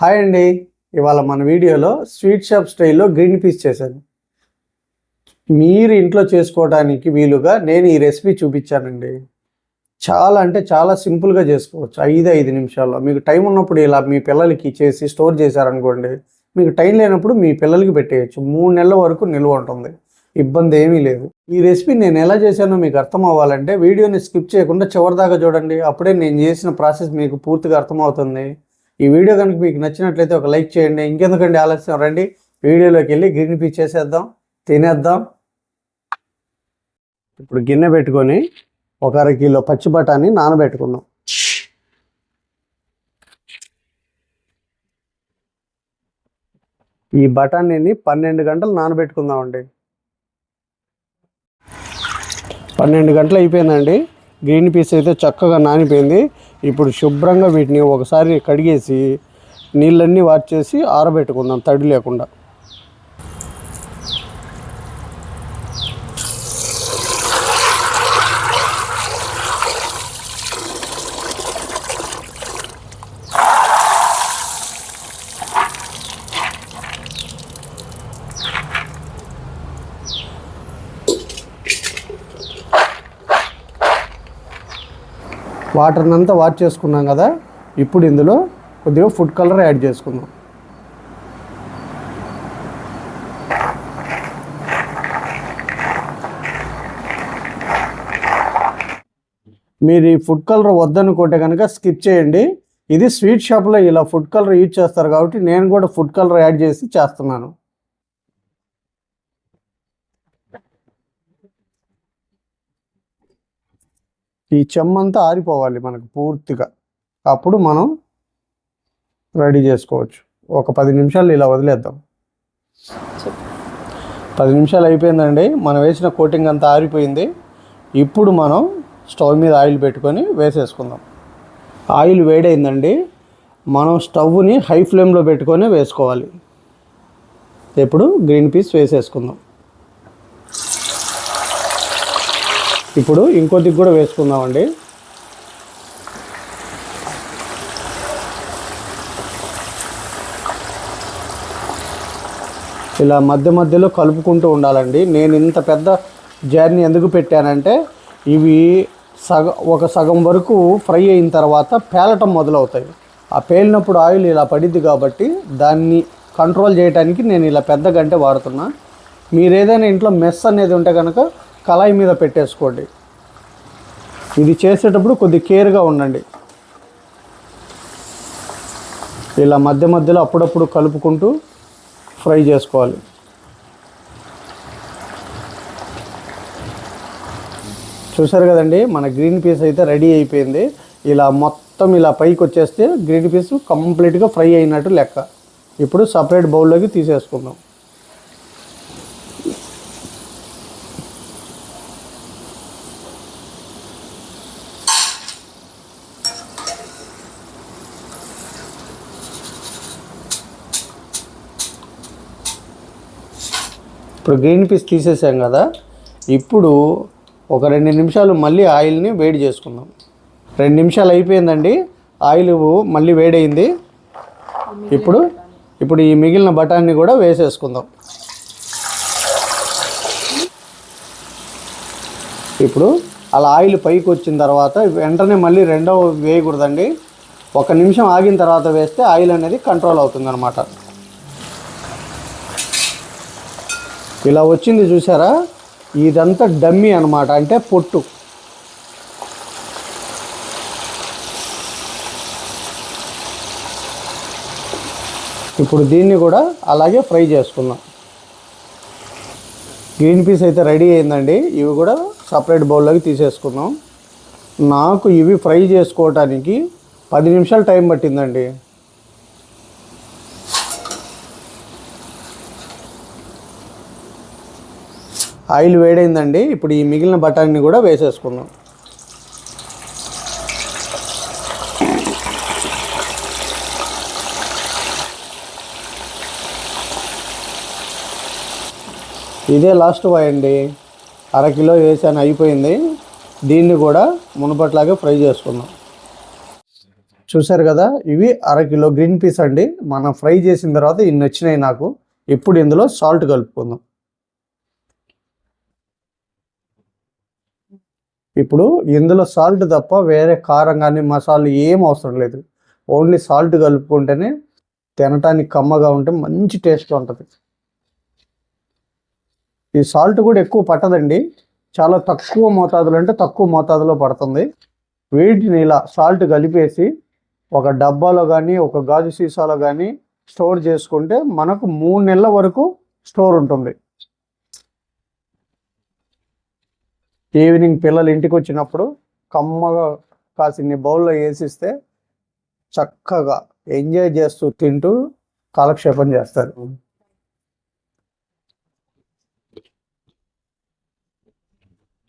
Hi అండి. ఇవాళ మన వీడియోలో స్వీట్ షాప్ స్టైల్లో గ్రీన్ పీస్ చేశాను. మీరు ఇంట్లో చేసుకోవడానికి వీలుగా నేను ఈ రెసిపీ చూపించానండి. చాలా అంటే చాలా సింపుల్గా చేసుకోవచ్చు. ఐదు ఐదు నిమిషాల్లో. మీకు టైం ఉన్నప్పుడు ఇలా మీ పిల్లలకి చేసి స్టోర్ చేశారనుకోండి మీకు టైం లేనప్పుడు మీ పిల్లలకి పెట్టేయచ్చు. మూడు నెలల వరకు నిల్వ ఉంటుంది. ఇబ్బంది ఏమీ లేదు. ఈ రెసిపీ నేను ఎలా చేశానో మీకు అర్థం అవ్వాలంటే వీడియోని స్కిప్ చేయకుండా చివరిదాకా చూడండి. అప్పుడే నేను చేసిన ప్రాసెస్ మీకు పూర్తిగా అర్థమవుతుంది. ఈ వీడియో కనుక మీకు నచ్చినట్లయితే ఒక లైక్ చేయండి. ఇంకెందుకండి ఆలస్యం? రండి. వీడియోలోకి వెళ్ళి గ్రీన్ పీస్ చేసేద్దాం తినేద్దాం. ఇప్పుడు గిన్నె పెట్టుకొని ఒక అర కిలో పచ్చి బఠానీ నానబెట్టుకుందాం. ఈ బఠానీని పన్నెండు గంటలు నానబెట్టుకుందామండి. పన్నెండు గంటలు అయిపోయిందండి. గ్రీన్ పీస్ అయితే చక్కగా నానిపోయింది. ఇప్పుడు శుభ్రంగా వీటిని ఒకసారి కడిగేసి నీళ్ళన్నీ వార్చేసి ఆరబెట్టుకుందాం తడి లేకుండా. వాటర్ని అంతా వాష్ చేసుకున్నాం కదా ఇప్పుడు ఇందులో కొద్దిగా ఫుడ్ కలర్ యాడ్ చేసుకుందాం. మీరు ఈ ఫుడ్ కలర్ వద్దనుకుంటే కనుక స్కిప్ చేయండి. ఇది స్వీట్ షాప్లో ఇలా ఫుడ్ కలర్ యూజ్ చేస్తారు కాబట్టి నేను కూడా ఫుడ్ కలర్ యాడ్ చేసి చేస్తున్నాను. ఈ చెమ్మంతా ఆరిపోవాలి మనకు పూర్తిగా. అప్పుడు మనం రెడీ చేసుకోవచ్చు. ఒక పది నిమిషాలు ఇలా వదిలేద్దాం. పది నిమిషాలు అయిపోయిందండి. మనం వేసిన కోటింగ్ అంతా ఆరిపోయింది. ఇప్పుడు మనం స్టవ్ మీద ఆయిల్ పెట్టుకొని వేసేసుకుందాం. ఆయిల్ వేడైందండి. మనం స్టవ్ని హై ఫ్లేమ్లో పెట్టుకొని వేసుకోవాలి. ఇప్పుడు గ్రీన్ పీస్ వేసేసుకుందాం. ఇప్పుడు ఇంకొద్దికి కూడా వేసుకుందామండి. ఇలా మధ్య మధ్యలో కలుపుకుంటూ ఉండాలండి. నేను ఇంత పెద్ద జర్నీ ఎందుకు పెట్టానంటే ఇవి సగ ఒక సగం వరకు ఫ్రై అయిన తర్వాత పేలటం మొదలవుతాయి. ఆ పేలినప్పుడు ఆయిల్ ఇలా పడిద్ది కాబట్టి దాన్ని కంట్రోల్ చేయడానికి నేను ఇలా పెద్ద గంటె వాడుతున్నా. మీరు ఏదైనా ఇంట్లో మెస్ అనేది ఉంటే కనుక కళాయి మీద పెట్టేసుకోండి. ఇది చేసేటప్పుడు కొద్ది కేర్గా ఉండండి. ఇలా మధ్య మధ్యలో అప్పుడప్పుడు కలుపుకుంటూ ఫ్రై చేసుకోవాలి. చూసారు కదండి మన గ్రీన్ పీస్ అయితే రెడీ అయిపోయింది. ఇలా మొత్తం ఇలా పైకి వచ్చేస్తే గ్రీన్ పీస్ కంప్లీట్గా ఫ్రై అయినట్టు లెక్క. ఇప్పుడు సపరేట్ బౌల్లోకి తీసేసుకుందాం. ఇప్పుడు గ్రీన్ పీస్ తీసేసాం కదా ఇప్పుడు ఒక రెండు నిమిషాలు మళ్ళీ ఆయిల్ని వేడి చేసుకుందాం. రెండు నిమిషాలు అయిపోయిందండి ఆయిల్ మళ్ళీ వేడైంది ఇప్పుడు ఇప్పుడు ఈ మిగిలిన బఠాన్ని కూడా వేసేసుకుందాం. ఇప్పుడు అలా ఆయిల్ పైకి వచ్చిన తర్వాత వెంటనే మళ్ళీ రెండవ వేయకూడదండి. ఒక నిమిషం ఆగిన తర్వాత వేస్తే ఆయిల్ అనేది కంట్రోల్ అవుతుంది అనమాట ఇలా వచ్చింది చూసారా? ఇదంతా డమ్మీ అనమాట అంటే పొట్టు. ఇప్పుడు దీన్ని కూడా అలాగే ఫ్రై చేసుకుందాం. గ్రీన్ పీస్ అయితే రెడీ అయిందండి. ఇవి కూడా సపరేట్ బౌల్లోకి తీసేసుకున్నాం నాకు ఇవి ఫ్రై చేసుకోవటానికి పది నిమిషాలు టైం పట్టిందండి. ఆయిల్ వేడైందండి. ఇప్పుడు ఈ మిగిలిన బఠానీని కూడా వేసేసుకుందాం. ఇదే లాస్ట్ బాయ్ అండి. అర కిలో వేసాను అయిపోయింది. దీన్ని కూడా మునుపట్లాగే ఫ్రై చేసుకుందాం. చూశారు కదా ఇవి అర కిలో గ్రీన్ పీస్ అండి. మనం ఫ్రై చేసిన తర్వాత ఇన్ని వచ్చినాయి నాకు. ఇప్పుడు ఇందులో సాల్ట్ కలుపుకుందాం. ఇప్పుడు ఇందులో సాల్ట్ తప్ప వేరే కారం కానీ మసాలా ఏం అవసరం లేదు. ఓన్లీ సాల్ట్ కలుపుకుంటేనే తినటానికి కమ్మగా ఉంటే మంచి టేస్ట్ ఉంటుంది. ఈ సాల్ట్ కూడా ఎక్కువ పట్టదండి. చాలా తక్కువ మోతాదులో అంటే తక్కువ మోతాదులో పడుతుంది. వీటిని ఇలా సాల్ట్ కలిపేసి ఒక డబ్బాలో కానీ ఒక గాజు సీసాలో కానీ స్టోర్ చేసుకుంటే మనకు మూడు నెలల వరకు స్టోర్ ఉంటుంది. ఈవినింగ్ పిల్లలు ఇంటికి వచ్చినప్పుడు కమ్మగా కాసిన్ని బౌల్లో వేసిస్తే చక్కగా ఎంజాయ్ చేస్తూ తింటూ కాలక్షేపం చేస్తారు.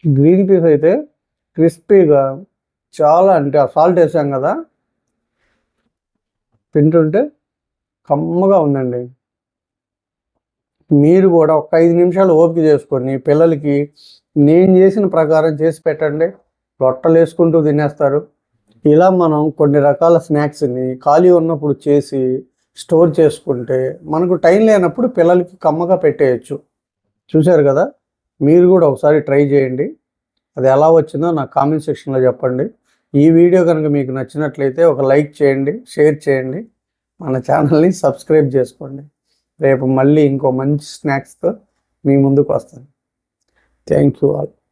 గ్రీన్ పీస్ అయితే క్రిస్పీగా చాలా అంటే సాల్ట్ వేసాం కదా తింటుంటే కమ్మగా ఉందండి. మీరు కూడా ఒక ఐదు నిమిషాలు ఓపిక చేసుకొని పిల్లలకి నేను చేసిన ప్రకారం చేసి పెట్టండి. రొట్టలు వేసుకుంటూ తినేస్తారు. ఇలా మనం కొన్ని రకాల స్నాక్స్ని ఖాళీ ఉన్నప్పుడు చేసి స్టోర్ చేసుకుంటే మనకు టైం లేనప్పుడు పిల్లలకి కమ్మగా పెట్టేయచ్చు. చూశారు కదా? మీరు కూడా ఒకసారి ట్రై చేయండి. అది ఎలా వచ్చిందో నాకు కామెంట్ సెక్షన్లో చెప్పండి. ఈ వీడియో కనుక మీకు నచ్చినట్లయితే ఒక లైక్ చేయండి షేర్ చేయండి. మన ఛానల్ని సబ్స్క్రైబ్ చేసుకోండి. రేపు మళ్ళీ ఇంకో మంచి స్నాక్స్తో మీ ముందుకు వస్తాను. Thank you all.